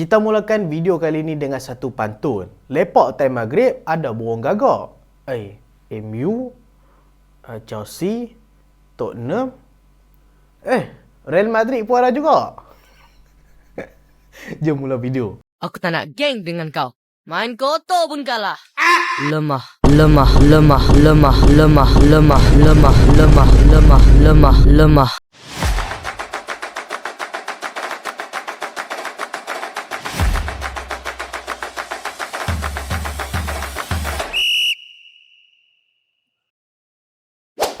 Kita mulakan video kali ini dengan satu pantun. Lepak time maghrib ada burung gagak. Eh, MU, uh, Chelsea, Tottenham. Eh, Real Madrid pun ada juga. Jom mula video. Aku tak nak geng dengan kau. Main kotor pun kalah. Lemah, lemah, lemah, lemah, lemah, lemah, lemah, lemah, lemah, lemah, lemah.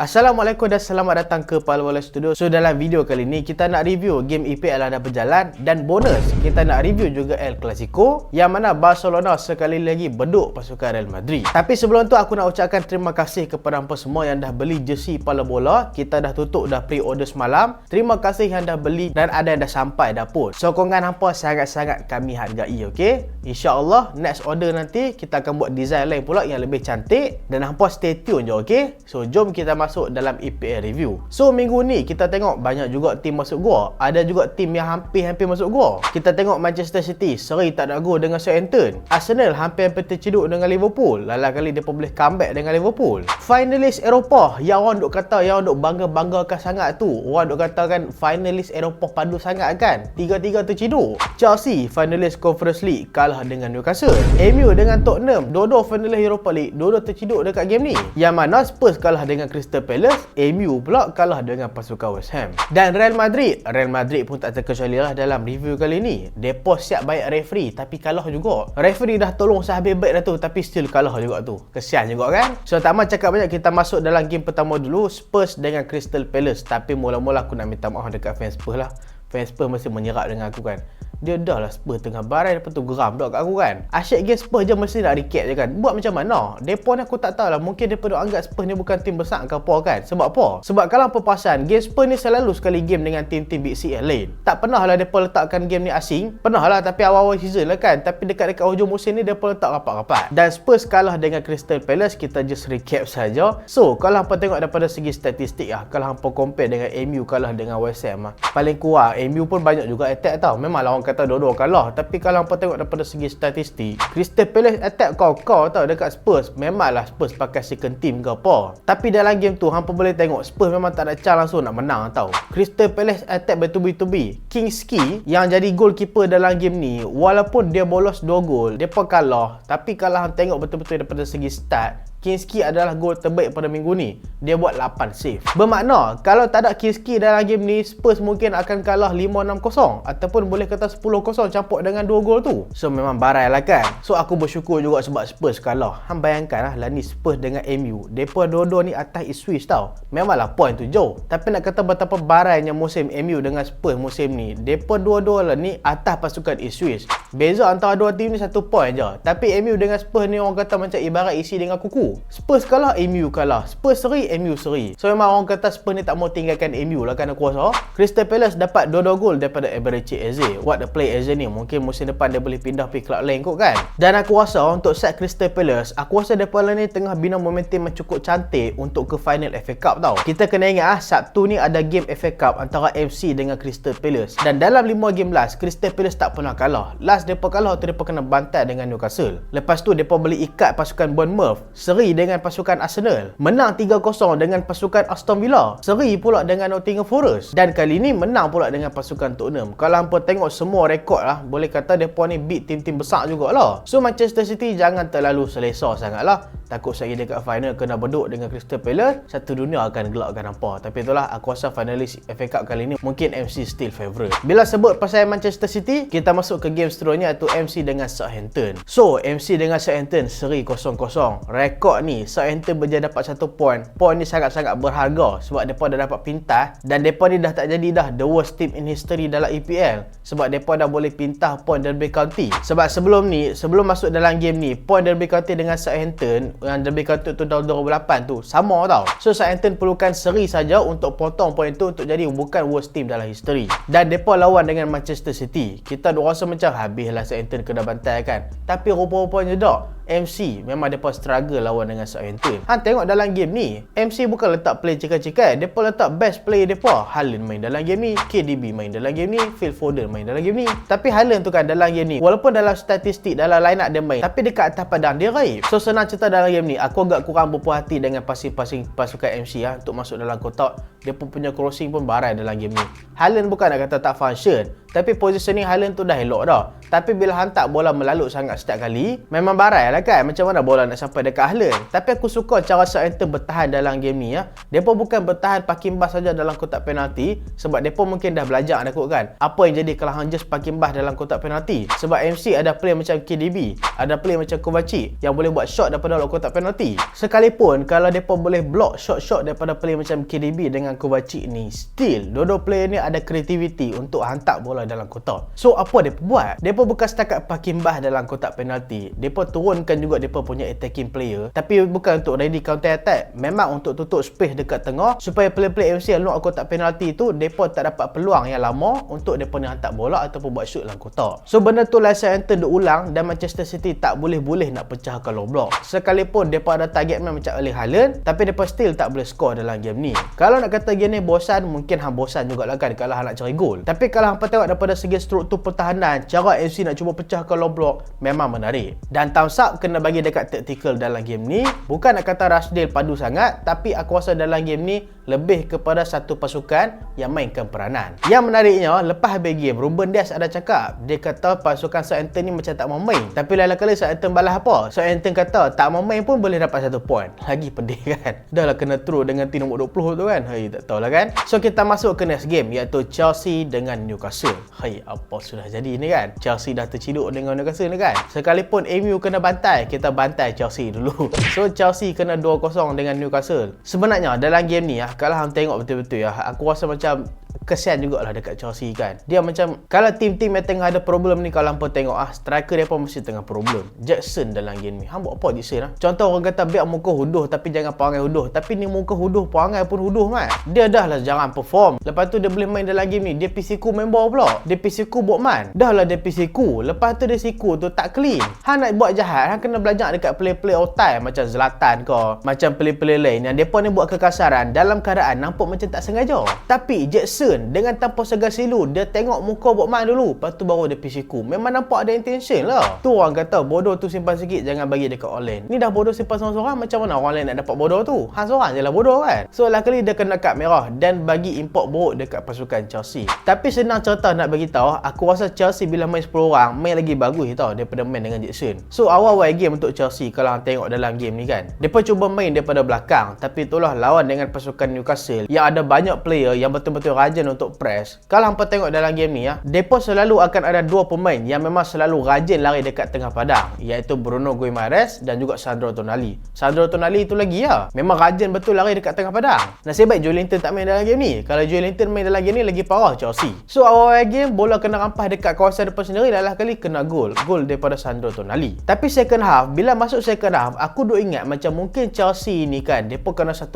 Assalamualaikum dan selamat datang ke Palwala Studio. So dalam video kali ni kita nak review game EPL yang dah berjalan dan bonus kita nak review juga El Clasico yang mana Barcelona sekali lagi beduk pasukan Real Madrid. Tapi sebelum tu aku nak ucapkan terima kasih kepada hangpa semua yang dah beli jersey Pala Bola. Kita dah tutup dah pre-order semalam. Terima kasih yang dah beli dan ada yang dah sampai dah pun. Sokongan hangpa sangat-sangat kami hargai, okey? Insya-Allah next order nanti kita akan buat design lain pula yang lebih cantik dan hangpa stay tune je, okey? So jom kita masuk masuk dalam EPL review. So minggu ni kita tengok banyak juga tim masuk gua. Ada juga tim yang hampir-hampir masuk gua. Kita tengok Manchester City seri tak nak go dengan Southampton. Arsenal hampir-hampir terceduk dengan Liverpool. Lala kali dia boleh comeback dengan Liverpool. Finalis Eropah yang orang duk kata yang orang duk bangga-banggakan sangat tu. Orang duk kata kan finalis Eropah padu sangat kan. Tiga-tiga terceduk. Chelsea finalis Conference League kalah dengan Newcastle. MU dengan Tottenham dua-dua finalis Europa League dua-dua terceduk dekat game ni. Yang mana Spurs kalah dengan Crystal Crystal Palace, MU pula kalah dengan pasukan West Ham. Dan Real Madrid, Real Madrid pun tak terkecuali lah dalam review kali ni. Depa siap bayar referee tapi kalah juga. Referee dah tolong sehabis baik dah tu tapi still kalah juga tu. Kesian juga kan? So tak mahu cakap banyak kita masuk dalam game pertama dulu Spurs dengan Crystal Palace. Tapi mula-mula aku nak minta maaf dekat fans Spurs lah. Fans Spurs mesti menyerap dengan aku kan dia dah lah Spurs tengah barai lepas tu geram dah kat aku kan. Asyik game Spurs je mesti nak recap je kan. Buat macam mana? Depo ni aku tak tahu lah. Mungkin mereka anggap Spurs ni bukan tim besar ke apa kan. Sebab apa? Sebab kalau apa pasan game Spurs ni selalu sekali game dengan tim-tim Big Six lain. Tak pernah lah mereka letakkan game ni asing. Pernah lah tapi awal-awal season lah kan. Tapi dekat-dekat hujung musim ni mereka letak rapat-rapat. Dan Spurs kalah dengan Crystal Palace kita just recap saja. So kalau apa tengok daripada segi statistik lah kalau hampa compare dengan MU kalah dengan West Ham lah. Paling kuat MU pun banyak juga attack tau. Memang orang kata dua-dua kalah. Tapi kalau apa tengok daripada segi statistik Crystal Palace attack kau-kau tau dekat Spurs memanglah Spurs pakai second team ke apa? Tapi dalam game tu hampa boleh tengok Spurs memang tak ada cara langsung nak menang tau. Crystal Palace attack bertubi-tubi. Kingski yang jadi goalkeeper dalam game ni walaupun dia bolos 2 gol dia kalah. Tapi kalau hang tengok betul-betul daripada segi start Kinski adalah gol terbaik pada minggu ni. Dia buat 8 save. Bermakna, kalau tak ada Kinski dalam game ni, Spurs mungkin akan kalah 5-6-0 ataupun boleh kata 10-0 campur dengan 2 gol tu. So memang barai lah kan. So aku bersyukur juga sebab Spurs kalah. Hang bayangkan lah, lah ni Spurs dengan MU. Depa dua-dua ni atas Ipswich tau. Memanglah point tu jauh. Tapi nak kata betapa barainya musim MU dengan Spurs musim ni. Depa dua-dua lah ni atas pasukan Ipswich. Beza antara dua tim ni satu point je. Tapi MU dengan Spurs ni orang kata macam ibarat isi dengan kuku. Spurs kalah, MU kalah. Spurs seri, MU seri. So memang orang kata Spurs ni tak mau tinggalkan MU lah kerana kuasa. Crystal Palace dapat 2-2 gol daripada Eberechi Eze. What the play Eze ni? Mungkin musim depan dia boleh pindah pergi klub lain kot kan? Dan aku rasa untuk set Crystal Palace, aku rasa mereka ni tengah bina momentum yang cukup cantik untuk ke final FA Cup tau. Kita kena ingat ah, Sabtu ni ada game FA Cup antara MC dengan Crystal Palace. Dan dalam 5 game last, Crystal Palace tak pernah kalah. Last mereka kalah tu mereka kena bantai dengan Newcastle. Lepas tu mereka boleh ikat pasukan Bournemouth. Seri seri dengan pasukan Arsenal. Menang 3-0 dengan pasukan Aston Villa. Seri pula dengan Nottingham Forest. Dan kali ini menang pula dengan pasukan Tottenham. Kalau hampa tengok semua rekod lah, boleh kata mereka ni beat tim-tim besar jugalah. So Manchester City jangan terlalu selesa sangat lah. Takut saya dekat final kena beduk dengan Crystal Palace, satu dunia akan gelakkan hampa. Tapi itulah, aku rasa finalis FA Cup kali ini mungkin MC still favourite. Bila sebut pasal Manchester City, kita masuk ke game seterusnya iaitu MC dengan Southampton. So, MC dengan Southampton seri 0-0. Rekod rekod ni Southampton berjaya dapat satu point. Point ni sangat-sangat berharga sebab mereka dah dapat pintas dan mereka ni dah tak jadi dah the worst team in history dalam EPL sebab mereka dah boleh pintas point Derby County. Sebab sebelum ni sebelum masuk dalam game ni point Derby County dengan Southampton yang Derby County tu tahun 2008 tu sama tau. So Southampton perlukan seri saja untuk potong point tu untuk jadi bukan worst team dalam history. Dan mereka lawan dengan Manchester City. Kita rasa macam habislah Southampton kena bantai kan. Tapi rupa-rupanya tak MC memang mereka struggle lawan dengan Southampton. Han tengok dalam game ni, MC bukan letak play cikai-cikai, mereka letak best player mereka. Haaland main dalam game ni, KDB main dalam game ni, Phil Foden main dalam game ni. Tapi Haaland tu kan dalam game ni, walaupun dalam statistik dalam line up dia main, tapi dekat atas padang dia raib. So senang cerita dalam game ni, aku agak kurang berpuas hati dengan passing-passing pasukan MC lah untuk masuk dalam kotak. Dia pun punya crossing pun barai dalam game ni. Haaland bukan nak kata tak function, tapi positioning Haaland tu dah elok dah. Tapi bila hantar bola melalut sangat setiap kali, memang barai lah kan. Macam mana bola nak sampai dekat Haaland. Tapi aku suka cara Southampton bertahan dalam game ni ya. Mereka bukan bertahan parking bus saja dalam kotak penalti. Sebab mereka mungkin dah belajar kot kan. Apa yang jadi kalau hang just parking bus dalam kotak penalti. Sebab MC ada play macam KDB. Ada play macam Kovacic. Yang boleh buat shot daripada kotak penalti. Sekalipun kalau mereka boleh block shot-shot daripada play macam KDB dengan Kovacic ni. Still, dua-dua player ni ada kreativiti untuk hantar bola dalam kotak. So apa dia buat? Dia bukan setakat parking bah dalam kotak penalti. Dia turunkan juga dia punya attacking player. Tapi bukan untuk ready counter attack. Memang untuk tutup space dekat tengah supaya player-player MC yang luar kotak penalti tu depa tak dapat peluang yang lama untuk depa ni hantar bola ataupun buat shoot dalam kotak. So benda tu lah saya enter ulang dan Manchester City tak boleh-boleh nak pecahkan low block. Sekalipun depa ada target man macam Erling Haaland tapi depa still tak boleh score dalam game ni. Kalau nak kata game ni bosan mungkin hang bosan jugalah kan kalau hang nak cari gol. Tapi kalau hang tengok daripada segi struktur pertahanan, cara FC nak cuba pecahkan low block memang menarik. Dan thumbs up kena bagi dekat tactical dalam game ni. Bukan nak kata Rashdale padu sangat, tapi aku rasa dalam game ni lebih kepada satu pasukan yang mainkan peranan. Yang menariknya, lepas habis game, Ruben Dias ada cakap, dia kata pasukan Southampton ni macam tak mau main. Tapi lain kali Southampton balas apa? Southampton kata tak mau main pun boleh dapat satu point. Lagi pedih kan? Dah lah kena throw dengan tim nombor 20 tu kan? Hai, tak tahulah kan? So kita masuk ke next game iaitu Chelsea dengan Newcastle. Hai, apa sudah jadi ni kan? Chelsea dah terciduk dengan Newcastle ni kan? Sekalipun MU kena bantai, kita bantai Chelsea dulu. So Chelsea kena 2-0 dengan Newcastle. Sebenarnya dalam game ni ah, kalau hang tengok betul-betul ya, aku rasa macam kesian jugalah dekat Chelsea kan. Dia macam kalau tim-tim yang tengah ada problem ni kalau hampa tengok ah striker dia pun mesti tengah problem. Jackson dalam game ni. Hang buat apa Jackson ah? Contoh orang kata biar muka huduh tapi jangan perangai huduh. Tapi ni muka huduh perangai pun huduh kan. Dia dah lah jarang perform. Lepas tu dia boleh main dalam game ni. Dia PC ku member pula. Dia PC ku buat man. Dah lah dia PC ku. Lepas tu dia siku tu tak clean. Hang nak buat jahat, hang kena belajar dekat play-play time macam Zlatan ke, macam play-play lain yang depa ni buat kekasaran dalam keadaan nampak macam tak sengaja. Tapi Jackson dengan tanpa segar silu dia tengok muka buat man dulu lepas tu baru dia pisiku memang nampak ada intention lah. Tu orang kata bodoh tu simpan sikit jangan bagi dekat orang lain ni dah bodoh simpan seorang-seorang macam mana orang lain nak dapat bodoh tu? Hang seorang je lah bodoh kan? So kali dia kena kad merah dan bagi import buruk dekat pasukan Chelsea. Tapi senang cerita nak bagi tahu aku rasa Chelsea bila main 10 orang main lagi bagus tau daripada main dengan Jackson. So awal-awal game untuk Chelsea kalau hang tengok dalam game ni kan mereka cuba main daripada belakang. Tapi itulah lawan dengan pasukan Newcastle yang ada banyak player yang betul-betul rajin untuk press. Kalau hampa tengok dalam game ni ya, depa selalu akan ada dua pemain yang memang selalu rajin lari dekat tengah padang, iaitu Bruno Guimaraes dan juga Sandro Tonali. Sandro Tonali itu lagi ya, memang rajin betul lari dekat tengah padang. Nasib baik Joelinton tak main dalam game ni. Kalau Joelinton main dalam game ni lagi parah Chelsea. So awal-awal game bola kena rampas dekat kawasan depan sendiri dah lah kali kena gol. Gol daripada Sandro Tonali. Tapi second half, bila masuk second half, aku duk ingat macam mungkin Chelsea ni kan, depa kena 1-0,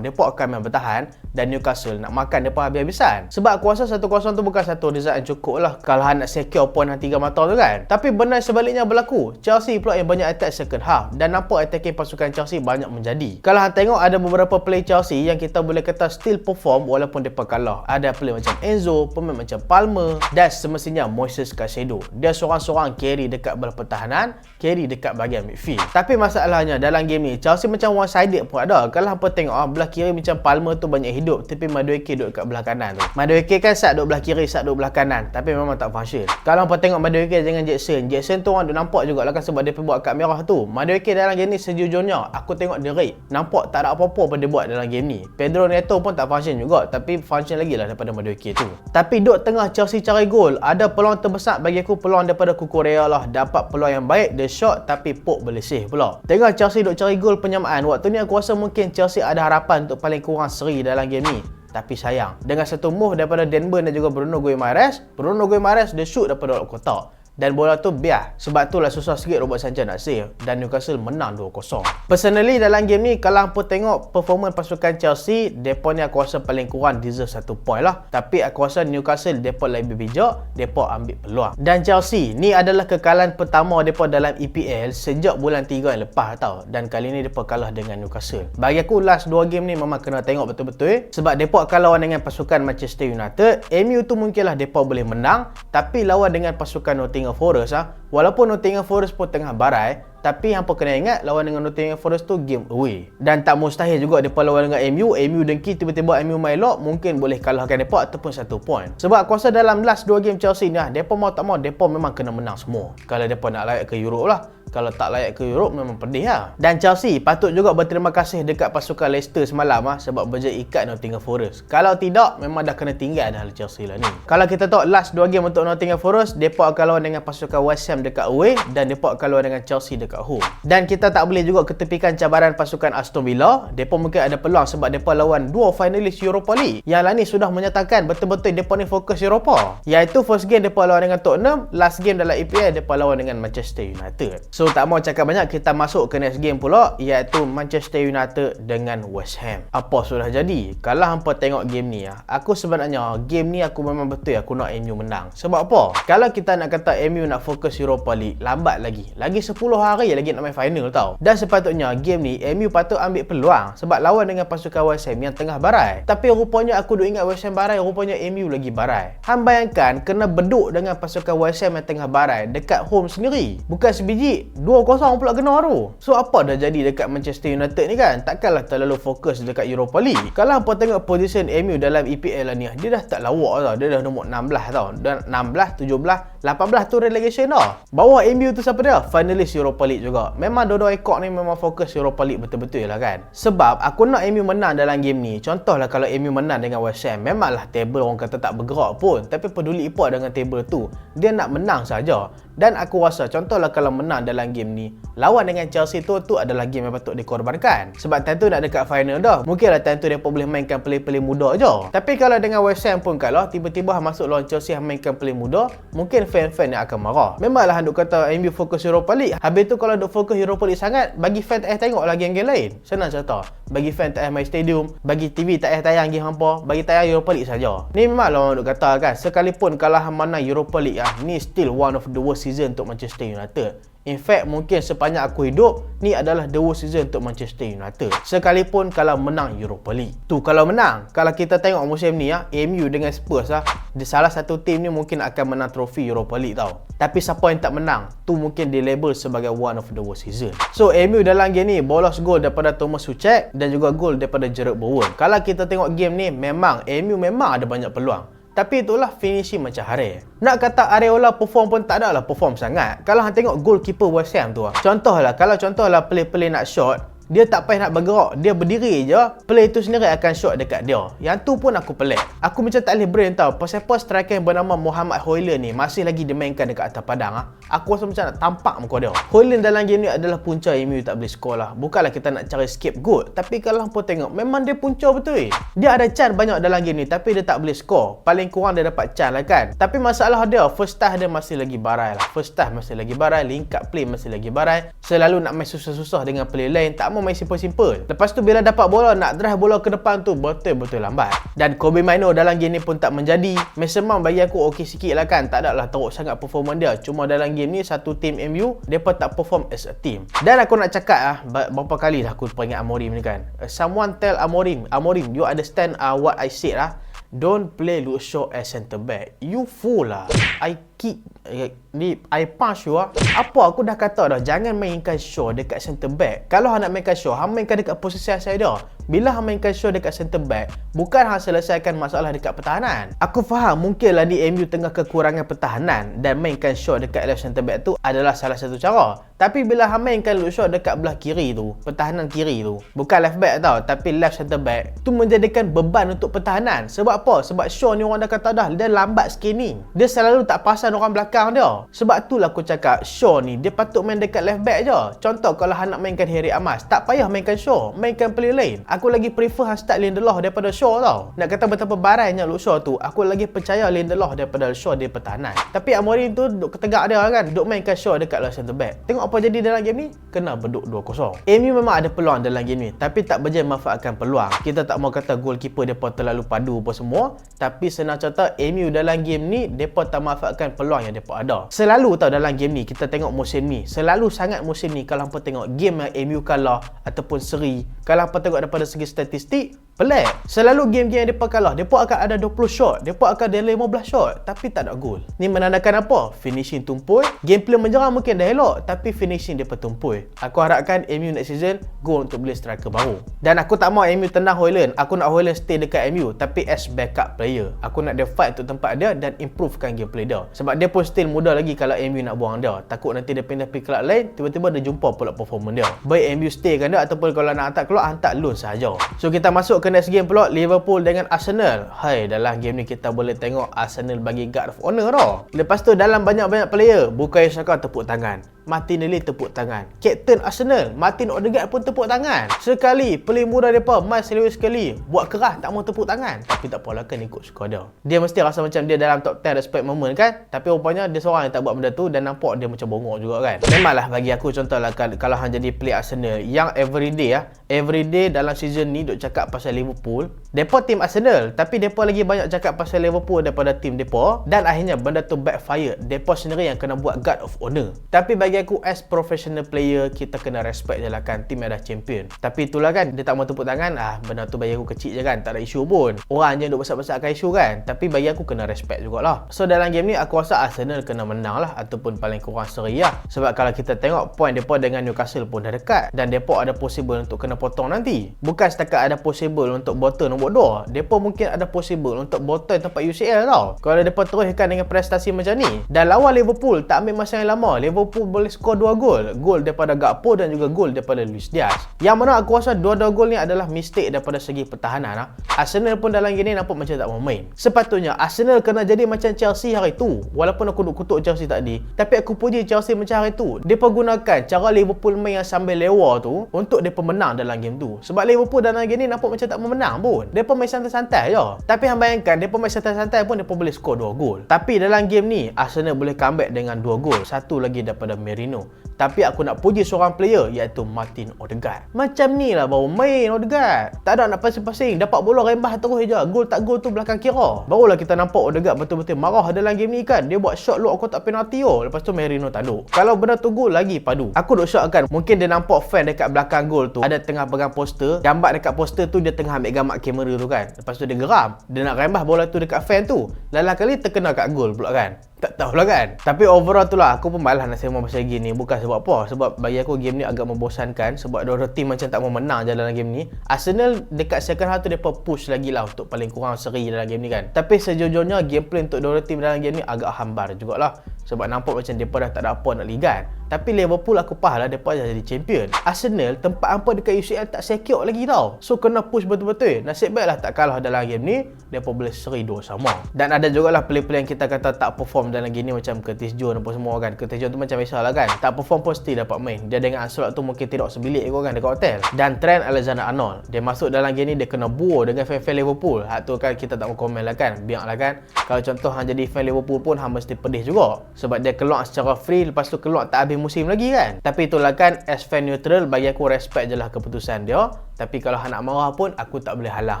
depa akan main bertahan dan Newcastle nak makan depa habis-habisan. Sebab aku rasa 1-0 tu bukan satu result yang cukup lah kalau nak secure yang tiga mata tu kan. Tapi benar sebaliknya berlaku. Chelsea pula yang banyak attack second half dan nampak attacking pasukan Chelsea banyak menjadi. Kalau hang tengok ada beberapa play Chelsea yang kita boleh kata still perform walaupun mereka kalah. Ada play macam Enzo, pemain macam Palmer dan semestinya Moises Caicedo. Dia seorang-seorang carry dekat belah pertahanan, carry dekat bahagian midfield. Tapi masalahnya dalam game ni Chelsea macam one sided pun ada. Kalau hampa tengok ah, belah kiri macam Palmer tu banyak hidup tapi Madueke duduk kat belah kanan tu. Madueke kan sat duduk belah kiri, sat duduk belah kanan. Tapi memang tak function. Kalau hampa tengok Madueke dengan Jackson, Jackson tu orang duk nampak jugalah kan sebab dia buat kad merah tu. Madueke dalam game ni sejujurnya, aku tengok dia rate. Nampak tak ada apa-apa pun dia buat dalam game ni. Pedro Neto pun tak function juga. Tapi function lagi lah daripada Madueke tu. Tapi duk tengah Chelsea cari gol, ada peluang terbesar bagi aku peluang daripada Kukurea lah. Dapat peluang yang baik, dia shot tapi boleh save pula. Tengah Chelsea duk cari gol penyamaan. Waktu ni aku rasa mungkin Chelsea ada harapan untuk paling kurang seri dalam game ni. Tapi sayang, dengan satu move daripada Denver dan juga Bruno Guimaraes, Bruno Guimaraes dia shoot daripada dalam kotak. Dan bola tu biar. Sebab tu lah susah sikit Robert Sanchez nak save. Dan Newcastle menang 2-0. Personally dalam game ni, kalau hampa tengok performance pasukan Chelsea, mereka ni aku rasa paling kurang deserve satu point lah. Tapi aku rasa Newcastle mereka lebih bijak, mereka ambil peluang. Dan Chelsea, ni adalah kekalahan pertama mereka dalam EPL sejak bulan 3 yang lepas tau. Dan kali ni mereka kalah dengan Newcastle. Bagi aku last 2 game ni memang kena tengok betul-betul. Sebab mereka kalau lawan dengan pasukan Manchester United, MU tu mungkinlah mereka boleh menang. Tapi lawan dengan pasukan Nottingham Forest ah, walaupun Nottingham Forest pun tengah barai, tapi hampa kena ingat lawan dengan Nottingham Forest tu game away. Dan tak mustahil juga depa lawan dengan MU, MU dengki tiba-tiba MU main lock mungkin boleh kalahkan depa ataupun satu point. Sebab aku rasa dalam last 2 game Chelsea ni ah, depa mau tak mau depa memang kena menang semua. Kalau depa nak layak ke Europe lah. Kalau tak layak ke Europe memang pedih lah. Dan Chelsea patut juga berterima kasih dekat pasukan Leicester semalam ah sebab berjaya ikat Nottingham Forest. Kalau tidak memang dah kena tinggal dah Chelsea lah ni. Kalau kita tengok last 2 game untuk Nottingham Forest, depa akan lawan dengan pasukan West Ham dekat away dan depa akan lawan dengan Chelsea dekat home. Dan kita tak boleh juga ketepikan cabaran pasukan Aston Villa. Depa mungkin ada peluang sebab depa lawan dua finalis Europa League. Yang lain ni sudah menyatakan betul-betul depa ni fokus Europa. Iaitu first game depa lawan dengan Tottenham, last game dalam EPL depa lawan dengan Manchester United. So tak mau cakap banyak kita masuk ke next game pula iaitu Manchester United dengan West Ham. Apa sudah jadi? Kalau hampa tengok game ni ah, aku sebenarnya game ni aku memang betul aku nak MU menang. Sebab apa? Kalau kita nak kata MU nak fokus Europa League, lambat lagi. Lagi 10 hari lagi nak main final tau. Dan sepatutnya game ni MU patut ambil peluang sebab lawan dengan pasukan West Ham yang tengah barai. Tapi rupanya aku duk ingat West Ham barai, rupanya MU lagi barai. Hang bayangkan kena beduk dengan pasukan West Ham yang tengah barai dekat home sendiri. Bukan sebiji, 2-0 pula kena tu. So apa dah jadi dekat Manchester United ni kan? Takkanlah terlalu fokus dekat Europa League. Kalau hampa tengok position MU dalam EPL lah ni, dia dah tak lawak tau. Dia dah nombor 16 tau. Dan 16, 17, 18 tu relegation tau. Bawah MU tu siapa dia? Finalist Europa League juga. Memang dua-dua ekor ni memang fokus Europa League betul-betul lah kan. Sebab aku nak MU menang dalam game ni. Contohlah kalau MU menang dengan West Ham, memanglah table orang kata tak bergerak pun. Tapi peduli apa dengan table tu? Dia nak menang saja. Dan aku rasa contohlah kalau menang dalam game ni, lawan dengan Chelsea tu tu adalah game yang patut dikorbankan. Sebab time tu nak dekat final dah. Mungkinlah time tu dia boleh mainkan play-play muda je. Tapi kalau dengan West Ham pun kalau tiba-tiba masuk lawan Chelsea yang mainkan play muda, mungkin fan-fan yang akan marah. Memanglah handuk kata MU fokus Europa League. Habis tu kalau duk fokus Europa League sangat, bagi fan tak tengok lagi game-game lain. Senang cerita. Bagi fan tak main stadium, bagi TV tak payah tayang game hampa, bagi tayang Europa League saja. Ni memanglah orang duk kata kan, sekalipun kalau mana Europa League ah, ni still one of the worst season untuk Manchester United. In fact, mungkin sepanjang aku hidup, ni adalah the worst season untuk Manchester United. Sekalipun kalau menang Europa League. Tu kalau menang. Kalau kita tengok musim ni ya, MU dengan Spurs ah, di salah satu tim ni mungkin akan menang trofi Europa League tau. Tapi siapa yang tak menang, tu mungkin di label sebagai one of the worst season. So MU dalam game ni bolos gol daripada Thomas Suchek dan juga gol daripada Gerard Bowen. Kalau kita tengok game ni, memang MU memang ada banyak peluang. Tapi itulah finishing macam hari. Nak kata Areola perform pun tak ada lah perform sangat. Kalau hang tengok goalkeeper West Ham tu lah. Contohlah, kalau contohlah play-play nak shot, dia tak payah nak bergerak. Dia berdiri je. Play tu sendiri akan shot dekat dia. Yang tu pun aku pelik. Aku macam tak boleh brain tau. Pasal apa striker yang bernama Muhammad Hoyland ni masih lagi dimainkan dekat atas padang. Ha? Aku rasa macam nak tampak muka dia. Hoyland dalam game ni adalah punca MU tak boleh skor lah. Bukanlah kita nak cari scapegoat. Tapi kalau hampa tengok, memang dia punca betul eh. Dia ada chance banyak dalam game ni. Tapi dia tak boleh skor. Paling kurang dia dapat chance lah kan. Tapi masalah dia, first half dia masih lagi barai lah. First half masih lagi barai. Link up play masih lagi barai. Selalu nak main susah-susah dengan play lain. Tak mau main simple-simple. Lepas tu bila dapat bola, nak drive bola ke depan tu betul-betul lambat. Dan Kobe Mino dalam game ni pun tak menjadi. Mason Mount bagi aku okey sikit lah kan. Tak ada lah teruk sangat performa dia. Cuma dalam game ni satu team MU, mereka tak perform as a team. Dan aku nak cakap ah, berapa kali dah aku peringat Amorim ni kan. Uh, someone tell Amorim, Amorim, you understand uh, what I said lah. Don't play Luke Shaw as centre back. You fool lah. I kick eh, ni I pass you ah. Apa aku dah kata dah jangan mainkan Shaw dekat centre back. Kalau hang nak mainkan Shaw, hang mainkan dekat posisi saya dah. Bila hang mainkan Shaw dekat centre back, bukan hang selesaikan masalah dekat pertahanan. Aku faham mungkinlah di MU tengah kekurangan pertahanan dan mainkan Shaw dekat left centre back tu adalah salah satu cara. Tapi bila hang mainkan Luke Shaw dekat belah kiri tu, pertahanan kiri tu, bukan left back tau, tapi left centre back, tu menjadikan beban untuk pertahanan. Sebab apa? Sebab Shaw ni orang dah kata dah, dia lambat skinning. Dia selalu tak pasal kawasan orang belakang dia. Sebab itulah aku cakap Shaw ni dia patut main dekat left back je. Contoh kalau nak mainkan Harry Amas, tak payah mainkan Shaw, mainkan player lain. Aku lagi prefer hang start Lindelof daripada Shaw tau. Nak kata betapa barainya Luke Shaw tu, aku lagi percaya Lindelof daripada Shaw di pertahanan. Tapi Amorim tu duk ketegak dia kan, duk mainkan Shaw dekat left centre back. Tengok apa jadi dalam game ni, kena beduk 2-0. MU memang ada peluang dalam game ni, tapi tak berjaya memanfaatkan peluang. Kita tak mau kata goalkeeper depa terlalu padu apa semua, tapi senang cerita MU dalam game ni depa tak manfaatkan peluang yang depa ada. Selalu tau dalam game ni kita tengok musim ni, selalu sangat musim ni kalau hampa tengok game yang MU kalah ataupun seri, kalau hampa tengok daripada segi statistik, pelik. Selalu game-game yang depa kalah, depa akan ada 20 shot, depa akan ada 15 shot tapi tak ada gol. Ni menandakan apa? Finishing tumpul. Gameplay menyerang mungkin dah elok tapi finishing depa tumpul. Aku harapkan MU next season go untuk beli striker baru. Dan aku tak mau MU tendang Hoyland. Aku nak Hoyland stay dekat MU tapi as backup player. Aku nak dia fight untuk tempat dia dan improvekan gameplay dia. Sebab dia pun still muda lagi kalau MU nak buang dia. Takut nanti dia pindah pergi kelab lain, tiba-tiba dia jumpa pula performance dia. Baik MU stay kan dia ataupun kalau nak hantar keluar, hantar loan sahaja. So kita masuk ke next game pula Liverpool dengan Arsenal. Hai, dalam game ni kita boleh tengok Arsenal bagi guard of honor tau. Lepas tu dalam banyak-banyak player, Bukayo Saka tepuk tangan. Martinelli tepuk tangan. Captain Arsenal, Martin Odegaard pun tepuk tangan. Sekali, peli muda mereka, Miles Lewis sekali, buat keras tak mau tepuk tangan. Tapi tak apalah kan ikut suka dia. Dia mesti rasa macam dia dalam top 10 respect moment kan? Tapi rupanya dia seorang yang tak buat benda tu dan nampak dia macam bongok juga kan? Memanglah bagi aku contohlah kalau hang jadi play Arsenal yang everyday ah, everyday dalam season ni duk cakap pasal Liverpool. Depa tim Arsenal, tapi depa lagi banyak cakap pasal Liverpool daripada tim depa dan akhirnya benda tu backfire. Depa sendiri yang kena buat guard of honor. Tapi bagi aku as professional player kita kena respect je lah kan. Tim yang dah champion. Tapi itulah kan dia tak mau tepuk tangan ah benda tu bagi aku kecil je kan tak ada isu pun. Orang je duk besar-besarkan isu kan. Tapi bagi aku kena respect jugalah. So dalam game ni aku rasa Arsenal kena menang lah ataupun paling kurang seri lah. Sebab kalau kita tengok point depa dengan Newcastle pun dah dekat. Dan depa ada possible untuk kena potong nanti. Bukan setakat ada possible untuk bottom nombor 2 depa mungkin ada possible untuk bottom tempat UCL tau. Kalau depa teruskan dengan prestasi macam ni dan lawan Liverpool tak ambil masa yang lama. Liverpool boleh skor 2 gol. Gol daripada Gakpo dan juga gol daripada Luis Diaz. Yang mana aku rasa dua-dua gol ni adalah mistake daripada segi pertahanan. Ha? Arsenal pun dalam game ni nampak macam tak mau main. Sepatutnya Arsenal kena jadi macam Chelsea hari tu. Walaupun aku duk kutuk Chelsea tadi. Tapi aku puji Chelsea macam hari tu. Dia gunakan cara Liverpool main yang sambil lewa tu untuk dia menang dalam game tu. Sebab Liverpool dalam game ni nampak macam tak mau menang pun. Dia main santai-santai je. Tapi hang bayangkan dia main santai-santai pun dia boleh skor 2 gol. Tapi dalam game ni Arsenal boleh comeback dengan 2 gol. Satu lagi daripada Mary Merino. Tapi aku nak puji seorang player iaitu Martin Odegaard. Macam ni lah baru main Odegaard. Tak ada nak pasing-pasing. Dapat bola rembah terus je. Gol tak gol tu belakang kira. Barulah kita nampak Odegaard betul-betul marah dalam game ni kan. Dia buat shot lock kotak penalti oh. Lepas tu Merino tak duk. Kalau benda tu gol lagi padu. Aku duk shot kan. Mungkin dia nampak fan dekat belakang gol tu. Ada tengah pegang poster. Gambar dekat poster tu dia tengah ambil gambar kamera tu kan. Lepas tu dia geram. Dia nak rembah bola tu dekat fan tu. Lalang kali terkena kat gol pula kan. Tak tahulah kan. Tapi overall tu lah aku pun malas nak sembang pasal game ni. Bukan sebab apa. Sebab bagi aku game ni agak membosankan. Sebab dua-dua tim macam tak mau menang je dalam game ni. Arsenal dekat second half tu mereka push lagi lah untuk paling kurang seri dalam game ni kan. Tapi sejujurnya gameplay untuk dua-dua tim dalam game ni agak hambar jugalah. Sebab nampak macam mereka dah tak ada apa nak ligan. Tapi Liverpool aku faham lah mereka dah jadi champion. Arsenal tempat apa dekat UCL tak secure lagi tau. So kena push betul-betul. Nasib baiklah tak kalah dalam game ni. Mereka boleh seri dua sama. Dan ada jugalah player-player yang kita kata tak perform dalam game ni macam Curtis Jones apa semua kan. Curtis Jones tu macam biasa lah kan. Tak perform pun still dapat main. Dia dengan Ancelotti tu mungkin tidak sebilik kot kan dekat hotel. Dan Trent Alexander-Arnold. Dia masuk dalam game ni dia kena buo dengan fan-fan Liverpool. Hak tu kan kita tak mau komen lah kan. Biarlah kan. Kalau contoh hang jadi fan Liverpool pun hang mesti pedih juga. Sebab dia keluar secara free lepas tu keluar tak habis musim lagi kan? Tapi itulah kan as fan neutral bagi aku respect je lah keputusan dia. Tapi kalau hang nak marah pun aku tak boleh halang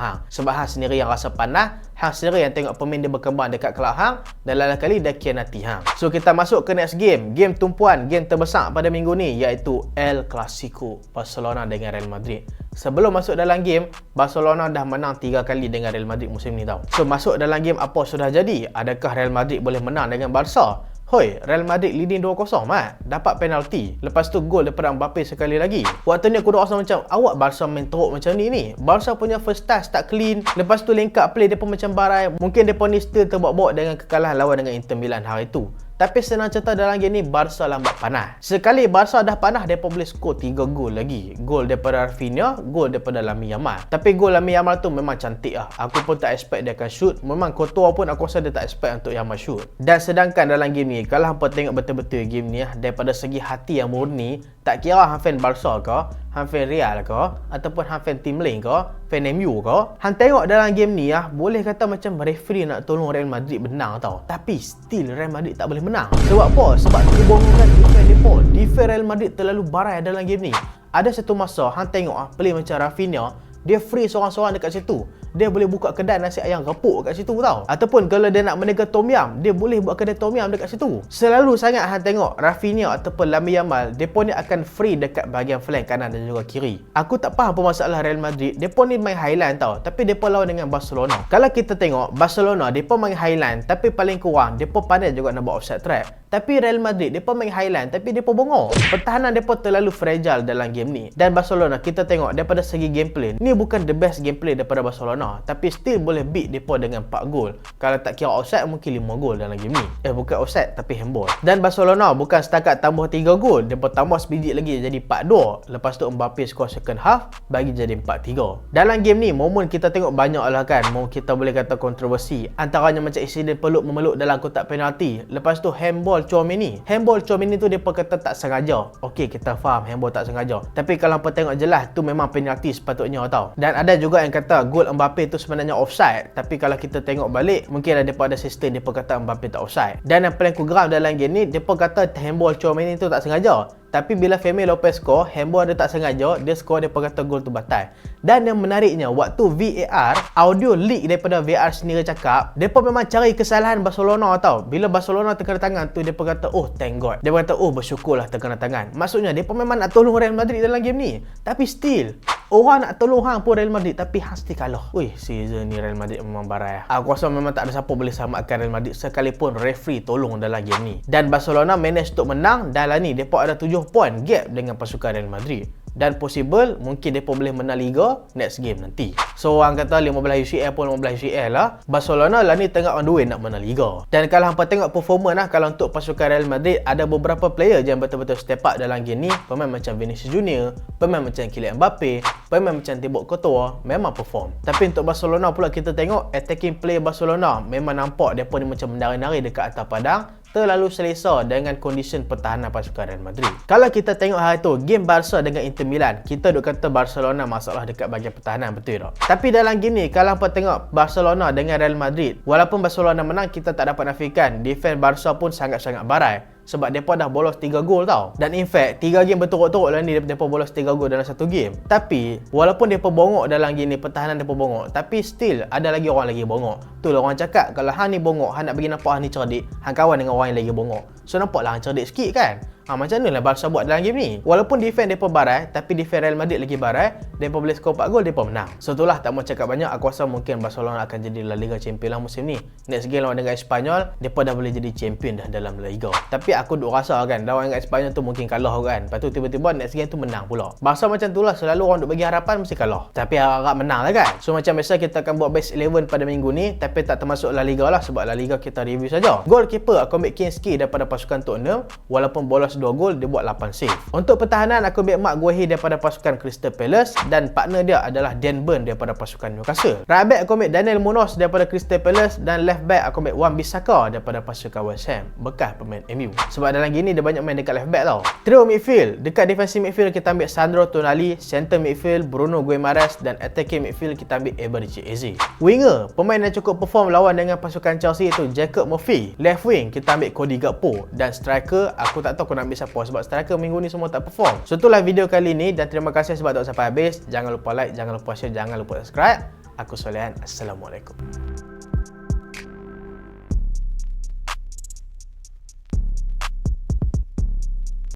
hang sebab hang sendiri yang rasa panas hang sendiri yang tengok pemain dia berkembang dekat kelab hang dan lain kali dia kianati hang so kita masuk ke next game. Game tumpuan game terbesar pada minggu ni iaitu El Clasico Barcelona dengan Real Madrid. Sebelum masuk dalam game, Barcelona dah menang 3 kali dengan Real Madrid musim ni tau. So masuk dalam game apa sudah jadi? Adakah Real Madrid boleh menang dengan Barca? Hoi, Real Madrid leading 2-0 mat. Dapat penalti. Lepas tu gol daripada Mbappe sekali lagi. Waktu ni aku rasa macam awak Barca main teruk macam ni ni. Barca punya first touch tak clean. Lepas tu link up play dia pun macam barai. Mungkin dia pun ni still terbawa-bawa dengan kekalahan lawan dengan Inter Milan hari tu. Tapi senang cerita dalam game ni Barca lambat panas. Sekali Barca dah panas depa boleh skor 3 gol lagi. Gol daripada Rafinha, gol daripada Lamine Yamal. Tapi gol Lamine Yamal tu memang cantik lah. Aku pun tak expect dia akan shoot. Memang kotor pun aku rasa dia tak expect untuk Yamal shoot. Dan sedangkan dalam game ni, kalau hampa tengok betul-betul game ni lah, daripada segi hati yang murni, tak kira hang fan Barca ke, hang fan Real ke, ataupun hang fan tim ke, fan MU ke, hang tengok dalam game ni lah, boleh kata macam referee nak tolong Real Madrid menang tau. Tapi still Real Madrid tak boleh menang. Sebab apa? Sebab kebohongan defend depa. Defend Real Madrid terlalu barai dalam game ni. Ada satu masa hang tengok ah play macam Rafinha, dia free seorang-seorang dekat situ dia boleh buka kedai nasi ayam repuk kat situ tau. Ataupun kalau dia nak meniaga tom yam, dia boleh buat kedai tom yam dekat situ. Selalu sangat hang tengok Rafinha ataupun Lamine Yamal, depa ni akan free dekat bahagian flank kanan dan juga kiri. Aku tak faham apa masalah Real Madrid. Depa ni main highline tau, tapi depa lawan dengan Barcelona. Kalau kita tengok Barcelona, depa main highline tapi paling kurang depa pandai juga nak buat offside trap. Tapi Real Madrid depa main highline tapi depa bongok. Pertahanan depa terlalu fragile dalam game ni. Dan Barcelona kita tengok daripada segi gameplay, ni bukan the best gameplay daripada Barcelona, tapi still boleh beat depa dengan 4 gol. Kalau tak kira offside mungkin 5 gol dalam game ni. Eh bukan offside tapi handball. Dan Barcelona bukan setakat tambah 3 gol, depa tambah sebiji lagi jadi 4-2. Lepas tu Mbappe skor second half bagi jadi 4-3. Dalam game ni momen kita tengok banyak lah kan. Mau kita boleh kata kontroversi. Antaranya macam insiden peluk memeluk dalam kotak penalti. Lepas tu handball handball Chouameni. Handball Chouameni tu depa kata tak sengaja. Okey, kita faham handball tak sengaja. Tapi kalau hangpa tengok jelas tu memang penalti sepatutnya tau. Dan ada juga yang kata gol Mbappe tu sebenarnya offside. Tapi kalau kita tengok balik, mungkin ada depa ada sistem depa kata Mbappe tak offside. Dan yang paling ku geram dalam game ni, depa kata handball Chouameni tu tak sengaja. Tapi bila Femi Lopez score, handball dia tak sengaja, dia score dia kata gol tu batal. Dan yang menariknya, waktu VAR, audio leak daripada VAR sendiri cakap, depa memang cari kesalahan Barcelona tau. Bila Barcelona terkena tangan tu, depa kata, "Oh, thank God." Dia kata, "Oh, bersyukurlah terkena tangan." Maksudnya depa memang nak tolong Real Madrid dalam game ni. Tapi still, Orang nak tolong hang pun Real Madrid tapi hang still kalah. Wih, season ni Real Madrid memang barai. Aku rasa memang tak ada siapa boleh selamatkan Real Madrid sekalipun referee tolong dalam game ni. Dan Barcelona manage untuk menang dalam ni depa ada 7 point gap dengan pasukan Real Madrid dan possible mungkin mereka boleh menang Liga next game nanti. So orang kata 15 UCL pun 15 UCL lah. Barcelona lah ni tengah on the way nak menang Liga. Dan kalau hampa tengok performance lah kalau untuk pasukan Real Madrid ada beberapa player yang betul-betul step up dalam game ni. Pemain macam Vinicius Junior, pemain macam Kylian Mbappe, pemain macam Thibaut Courtois memang perform. Tapi untuk Barcelona pula kita tengok attacking play Barcelona memang nampak dia pun macam menari-nari dekat atas padang terlalu selesa dengan kondisi pertahanan pasukan Real Madrid. Kalau kita tengok hari tu, game Barca dengan Inter Milan, kita duk kata Barcelona masalah dekat bahagian pertahanan, betul tak? Tapi dalam game ni, kalau apa tengok Barcelona dengan Real Madrid, walaupun Barcelona menang, kita tak dapat nafikan defense Barca pun sangat-sangat barai sebab depa dah bolos 3 gol tau. Dan in fact, 3 game berturut-turut lah ni depa bolos 3 gol dalam satu game. Tapi, walaupun depa bongok dalam game ni, pertahanan depa bongok, tapi still ada lagi orang lagi bongok. Tu lah orang cakap, kalau hang ni bongok, hang nak bagi nampak hang ni cerdik, hang kawan dengan orang yang lagi bongok. So nampaklah cerdik sikit kan? Ha, macam mana lah Barca buat dalam game ni? Walaupun defend mereka barai, tapi defend Real Madrid lagi barai, mereka boleh skor 4 gol, mereka menang. So itulah tak mau cakap banyak, aku rasa mungkin Barcelona akan jadi La Liga Champion lah musim ni. Next game lawan dengan Espanyol, mereka dah boleh jadi champion dah dalam La Liga. Tapi aku duk rasa kan, lawan dengan Espanyol tu mungkin kalah kan. Lepas tu tiba-tiba next game tu menang pula. Barca macam tu lah, selalu orang duk bagi harapan mesti kalah. Tapi harap menang lah kan. So macam biasa kita akan buat best 11 pada minggu ni, tapi tak termasuk La Liga lah sebab La Liga kita review saja. Goalkeeper aku ambil Kinski daripada pasukan Tottenham, walaupun bolos 2 gol, dia buat 8 save. Untuk pertahanan aku ambil Mark Guehi daripada pasukan Crystal Palace dan partner dia adalah Dan Burn daripada pasukan Newcastle. Right back aku ambil Daniel Munoz daripada Crystal Palace dan left back aku ambil Wan Bissaka daripada pasukan West Ham. Bekas pemain MU. Sebab dalam gini dia banyak main dekat left back tau. Trio midfield. Dekat defensive midfield kita ambil Sandro Tonali, center midfield Bruno Guimaraes dan attacking midfield kita ambil Eberici Eze. Winger, pemain yang cukup perform lawan dengan pasukan Chelsea itu Jacob Murphy. Left wing kita ambil Cody Gakpo dan striker aku tak tahu aku nak ambil siapa sebab striker ke minggu ni semua tak perform. So itulah video kali ni dan terima kasih sebab tengok sampai habis. Jangan lupa like, jangan lupa share, jangan lupa subscribe. Aku Solehan. Assalamualaikum.